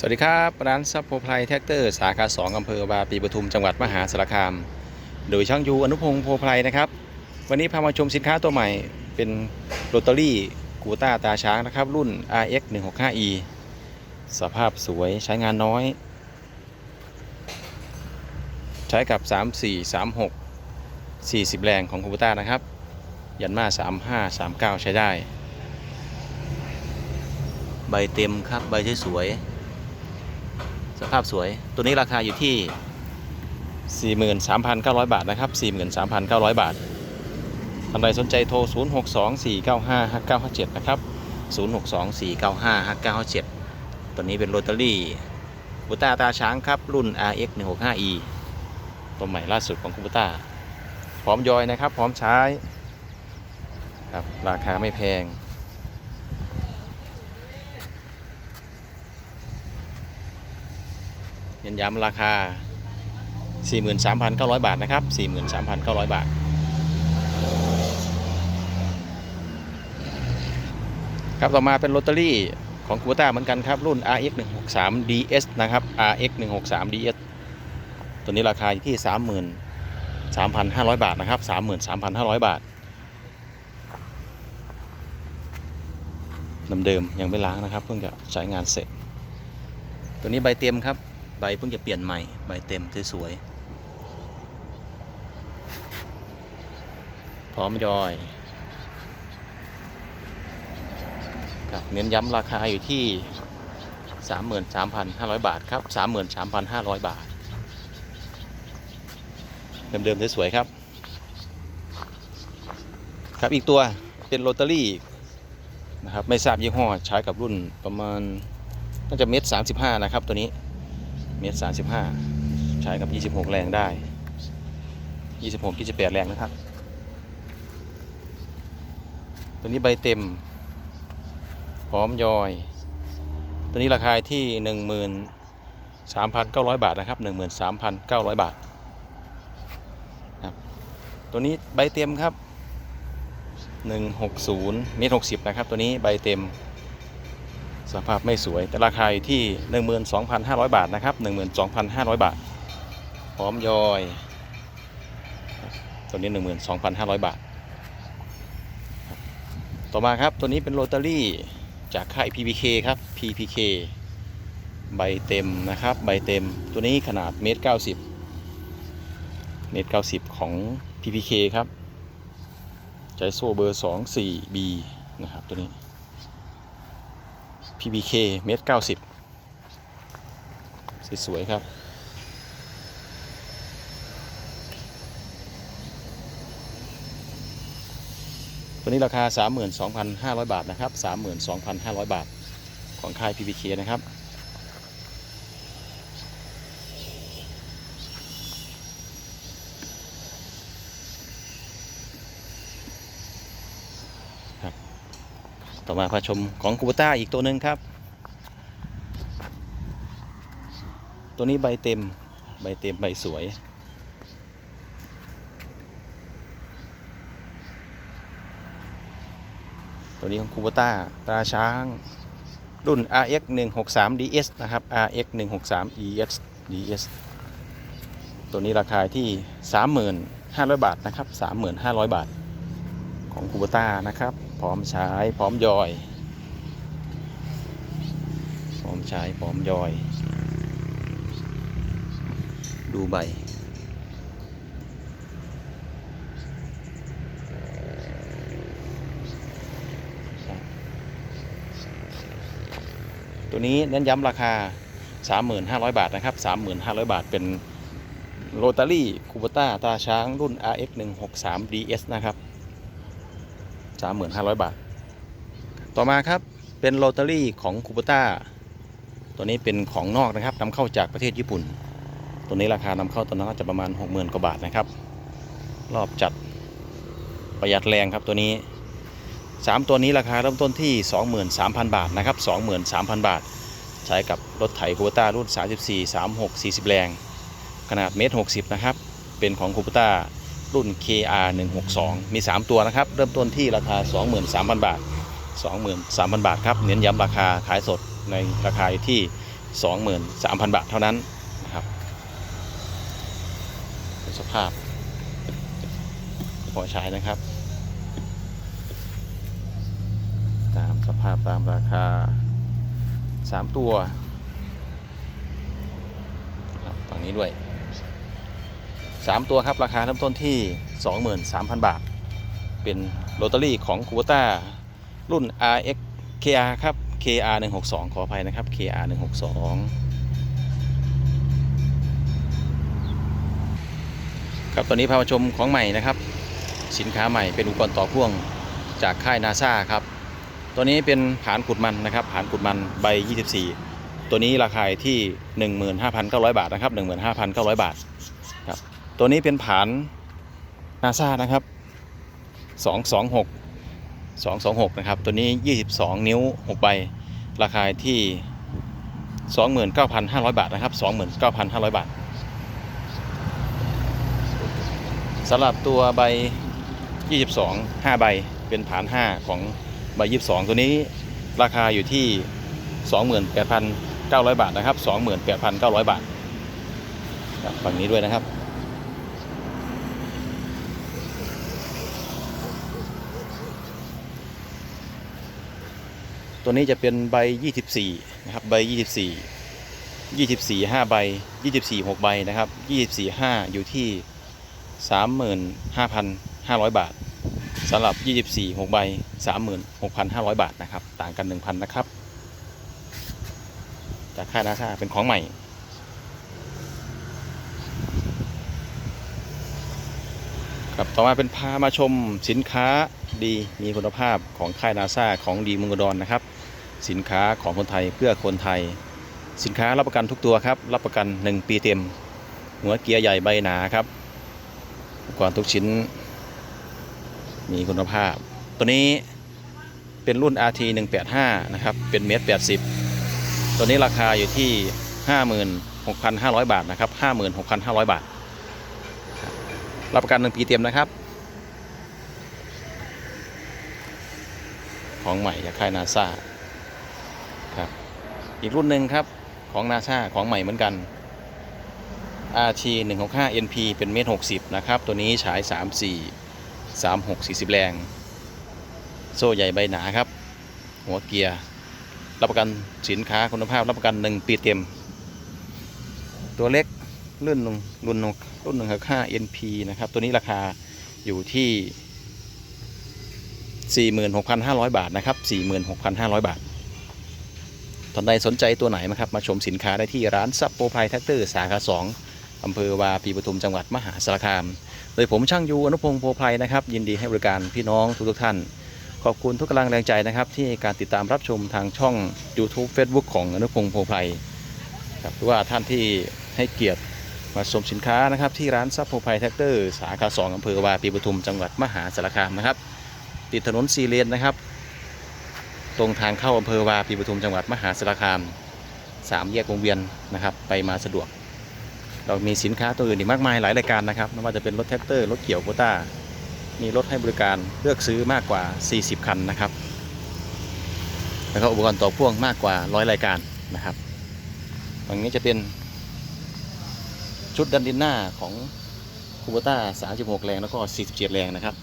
สวัสดีครับ ร้านซับโพไพรแท็กเตอร์สาขา 2อำเภอบาปีปทุมจังหวัดมหาสารคาม โดยช่างยูอนุพงศ์โพไพรนะครับ วันนี้พามาชมสินค้าตัวใหม่เป็นโรตารี่กูต้าตาช้างนะครับ รุ่น RX 165E สภาพสวยใช้งานน้อย ใช้กับ 3 4 3 6 40 แรงของคูต้านะครับ ยันมา 35 39 ใช้ได้ ใบเต็มครับใบสวยๆ สภาพสวย ตัวนี้ราคาอยู่ที่ 43,900 บาทนะครับ 43,900 บาทท่านใดสนใจโทร 0624955957 นะครับ 0624955957 ตัวนี้เป็นโรตารี่บูต้าตาช้างครับ รุ่น RX 165E ตัวใหม่ล่าสุดของคูบูต้า พร้อมยอยนะครับ พร้อมใช้ ครับ ราคาไม่แพง น้นย้ำราคา 43,900 บาทนะครับ 43,900 บาท ครับต่อมาเป็นลอตเตอรี่ของคูต้าเหมือนกันครับ รุ่น RX 163 DS นะครับ RX 163 DS ตัวนี้ราคาอยู่ที่ 33,500 บาทนะครับ 33,500 บาทเดิมๆยังไม่ล้างนะครับ เพิ่งจะใช้งานเสร็จ ตัวนี้ใบเต็มครับ ใบเพิ่งจะเปลี่ยนใหม่ ใบเต็มสวยๆพร้อมยอยครับเน้นย้ำราคาอยู่ที่ 33,500 บาทครับ 33,500 บาท เดิมๆสวยๆครับ ครับอีกตัวเป็นโรตารี่นะครับ ไม่ทราบยี่ห้อใช้กับรุ่นประมาณน่าจะเมตรสามสิบห้านะครับตัวนี้ เมตรสามสิบห้าใช้กับยี่สิบหกแรงได้ยี่สิบหกยี่สิบแปดแรงนะครับ ตัวนี้ใบเต็ม พร้อมยอย ตัวนี้ราคาที่หนึ่งหมื่นสามพันเก้าร้อยบาทนะครับหนึ่งหมื่นสามพันเก้าร้อยบาทครับตัวนี้ใบเต็มครับหนึ่งหกศูนย์เมตรหกสิบนะครับ ตัวนี้ใบเต็ม สภาพไม่สวย แต่ราคาอยู่ที่ 12,500 บาทนะครับ 12,500 บาท พร้อมยอย ตัวนี้ 12,500 บาท ต่อมาครับ ตัวนี้เป็นโรตารี่จากค่าย PPK ครับ PPK ใบเต็มนะครับ ใบเต็ม ตัวนี้ขนาดเมตร 90 เมตร 90 ของ PPK ครับใจโซ่เบอร์ 24B นะครับ ตัวนี้ PBK เมตรเก้าสิบสวยๆครับ ตัวนี้ราคา 32,500 บาทนะครับ 32,500 บาทของค่าย PBK นะครับ ต่อมาพาชมของคูบต้าอีกตัวหนึ่งครับ ตัวนี้ใบเต็ม ใบเต็มใบสวย ตัวนี้ของคูบต้าตราช้าง รุ่น RX 163 DS นะครับ RX 163 ES DS ตัวนี้ราคาที่ 35,500 บาทนะครับ 35,500 บาทของคูบต้านะครับ พร้อมใช้พร้อมยอย พร้อมใช้พร้อมยอย ดูใบ ตัวนี้เน้นย้ำราคา 3,500 บาทนะครับ 3,500 บาทเป็นโรตารี่คูบต้าตาช้างรุ่น RX 163 DS นะครับ 35,500บาท ต่อมาครับเป็นโรตารี่ของคูปต้าตัวนี้เป็นของนอกนะครับนำเข้าจากประเทศญี่ปุ่น ตัวนี้ราคานำเข้าตัวนั้นจะประมาณ 60,000กว่าบาทนะครับ รอบจัดประหยัดแรงครับตัวนี้ 3 ตัวนี้ราคาเริ่มต้นที่ 23,000 บาทนะครับ 23,000 บาท ใช้กับรถไถคูปต้ารุ่น 34 36 40 แรง ขนาดเมตร60นะครับเป็นของคูปต้า รุ่น KR 162มี 3 ตัวนะครับ เริ่มต้นที่ราคา 23,000 บาท 23,000 บาทครับ เน้นย้ำราคาขายสดในราคาอยู่ที่ 23,000 บาทเท่านั้นนะครับ สภาพพอใช้นะครับ ตามสภาพตามราคา 3 ตัวครับฝั่งนี้ด้วย 3 ตัวครับ ราคาเริ่มต้นที่ 23,000 บาท เป็นโรตารี่ของคู b ต้ารุ่น RX KR ครับ KR 162ขออภัยนะครับ KR 162ครับตอนนี้พามาชมของใหม่นะครับ สินค้าใหม่เป็นอุปกรณ์ต่อพ่วงจากค่ายนาซาครับ ตัวนี้เป็นผานขุดมันนะครับผานขุดมันใบ 24 ตัวนี้ราคาที่ 15,900 บาทนะครับ 15,900 บาทครับ ตัวนี้เป็นผานนาซานะครับ 226 226 นะครับ ตัวนี้ 22 นิ้ว 6 ใบ ราคาที่ 29,500 บาทนะครับ 29,500 บาทสำหรับตัวใบ 22 5 ใบ เป็นฐาน 5 ของใบ 22 ตัวนี้ ราคาอยู่ที่ 28,900 บาทนะครับ 28,900 บาทฝั่งนี้ด้วยนะครับ ตัวนี้จะเป็นใบ 24 นะครับ ใบ 24 24 5 ใบ 24 6 ใบนะครับ 24 5 อยู่ที่ 35,500 บาทสำหรับ 24 6 ใบ 36,500 บาทนะครับ ต่างกัน 1,000 นะครับ จากค่ายนาซาเป็นของใหม่ครับต่อมาเป็นพามาชมสินค้าดีมีคุณภาพของค่ายนาซาของดีมุงอุดรนะครับ สินค้าของคนไทยเพื่อคนไทย สินค้ารับประกันทุกตัวครับ รับประกัน 1 ปีเต็ม หัวเกียร์ใหญ่ใบหนาครับอุปกรณ์ทุกชิ้น มีคุณภาพ ตัวนี้เป็นรุ่น RT 185นะครับ เป็นเมตร80 ตัวนี้ราคาอยู่ที่ 56,500 บาทนะครับ 56,500 บาท รับประกัน 1 ปีเต็มนะครับของใหม่จากค่ายนาซา อีกรุ่นหนึ่งครับของนาซาของใหม่เหมือนกัน RT 165 NP เป็นเมตร60 นะครับ ตัวนี้ฉาย 34 36 40 แรง โซ่ใหญ่ใบหนาครับ หัวเกียร์ รับประกันสินค้าคุณภาพรับประกัน 1 ปีเต็ม ตัวเล็กรุ่นรุ่นรุ่น165 NP นะครับ ตัวนี้ราคาอยู่ที่ 46,500 บาทนะครับ 46,500 บาท ท่านใดสนใจตัวไหนนะครับ มาชมสินค้าได้ที่ร้านซับโปรไพรแท็กเตอร์สาขา2อำเภอวาปีปทุมจังหวัดมหาสารคาม โดยผมช่างยูอนุพงศ์โพไพรนะครับ ยินดีให้บริการพี่น้องทุกท่าน ขอบคุณทุกกำลังแรงใจนะครับ ที่การติดตามรับชมทางช่อง YouTube Facebook ของอนุพงศ์โพไพรครับหรือว่าท่านที่ให้เกียรติมาชมสินค้านะครับ ที่ร้านซับโพไพรแท็กเตอร์สาขา2อำเภอวาปีปทุมจังหวัดมหาสารคามนะครับติดถนนซีเลนนะครับ ตรงทางเข้าอำเภอวาปีปทุมจังหวัดมหาสารคามสามแยกวงเวียนนะครับ ไปมาสะดวก เรามีสินค้าตัวอื่นอีกมากมายหลายรายการนะครับไม่ว่าจะเป็นรถแท็กเตอร์รถเกี่ยวโคต้า มีรถให้บริการเลือกซื้อมากกว่า 40 คันนะครับ แล้วก็อุปกรณ์ต่อพ่วงมากกว่า100รายการนะครับตรงนี้จะเป็นชุดดันดินหน้าของคูโบต้า 36 แรงแล้วก็ 47 แรงนะครับ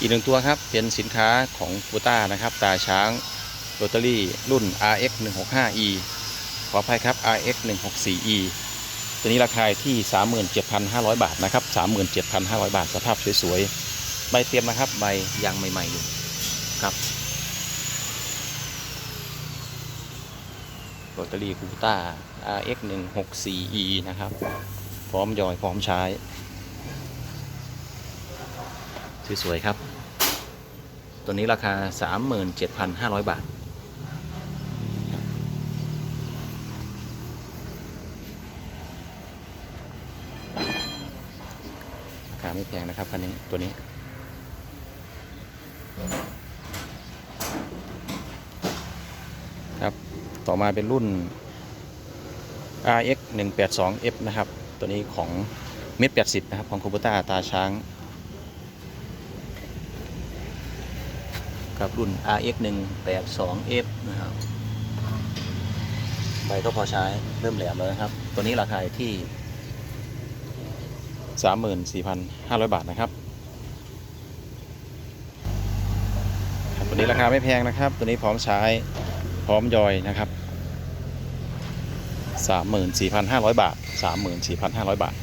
อีกหนึ่งตัวครับเป็นสินค้าของฟูต้านะครับ ตาช้างโรตารี่รุ่น RX 165E ขออภัยครับ RX 164E ตัวนี้ราคาที่ 37,500 บาทนะครับ 37,500 บาทสภาพสวยๆ ใบเตรียมนะครับ ใบยางใหม่ๆอยู่ครับโรตารี่คูต้า RX 164E นะครับ พร้อมยอยพร้อมใช้ สวยๆครับ ตัวนี้ราคา 37,500 บาท ราคาไม่แพงนะครับคันนี้ตัวนี้ ครับ ต่อมาเป็นรุ่น RX 182F นะครับ ตัวนี้ของเมตร80 นะครับ ของคูปต้าตาช้าง ครับรุ่น RX 182F นะครับใบก็พอใช้เริ่มแหลมแล้วนะครับ ตัวนี้ราคาที่ 34,500 บาทนะครับครับตัวนี้ราคาไม่แพงนะครับ ตัวนี้พร้อมใช้พร้อมยอยนะครับ 34,500 บาท 34,500 บาท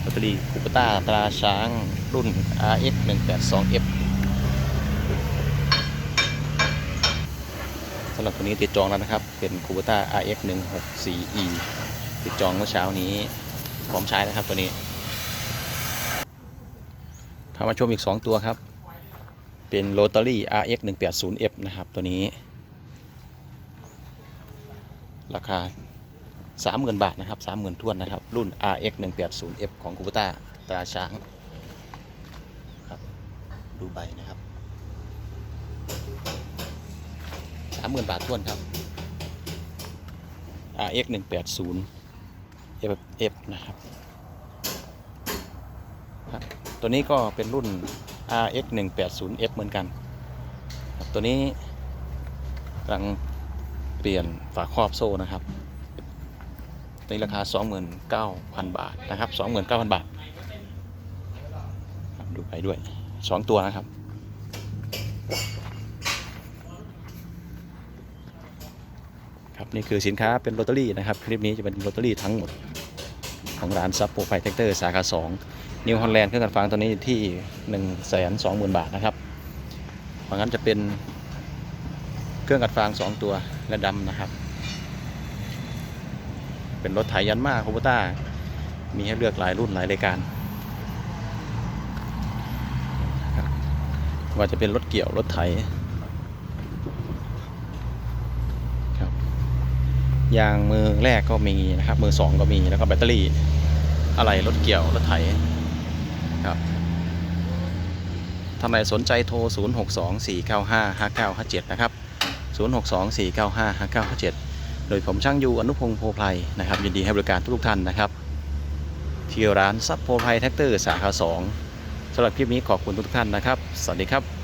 แบตเตอรี่คูปต้าตราช้าง รุ่น RX 182F สำหรับตัวนี้ติดจองแล้วนะครับ เป็นคูปต้า RX 164E ติดจองเมื่อเช้านี้ พร้อมใช้นะครับตัวนี้ทามาชมอีก 2 ตัวครับ เป็น Rotary RX 180F นะครับ ตัวนี้ ราคา30,000 บาทนะครับ 30,000ท้วนนะครับ รุ่น RX 180F ของคูปต้าตราช้าง ดูใบนะครับ30,000บาทท้วนครับ RX 180 F F นะครับครับ ตัวนี้ก็เป็นรุ่น RX 180 F เหมือนกัน ตัวนี้กำลังเปลี่ยนฝาครอบโซ่นะครับตัวนี้ราคา 29,000 บาทนะครับ 29,000 บาทครับดูไปด้วย 2ตัวนะครับ ครับนี่คือสินค้าเป็นลอตเตอรี่นะครับ คลิปนี้จะเป็นลอตเตอรี่ทั้งหมด ของร้านซับโปรไฟแท็กเตอร์สาขา2นิวฮอลแลนด์เครื่องกันฟังตัวนี้ที่1 2 0 0 0 0บาทนะครับเพราะงั้นจะเป็นเครื่องกัดฟาง 2 ตัวและดำนะครับ เป็นรถไถยันมาโคบต้ามีให้เลือกหลายรุ่นหลายรายการครับ ว่าจะเป็นรถเกี่ยวรถไถครับยางมือแรกก็มีนะครับ มือสองก็มีแล้วก็แบตเตอรี่ อะไรรถเกี่ยวรถไถครับท่านใดสนใจโทร 0 6 2 4 9 5 5 9 5 7 นะครับ 0 6 2 4 9 5 5 9 5 7 โดยผมช่างยูอนุพงศ์โพไพรนะครับยินดีให้บริการทุกท่านนะครับ ที่ร้านซับโพไพรแท็กเตอร์สาขา2 สำหรับคลิปนี้ขอบคุณทุกท่านนะครับ สวัสดีครับ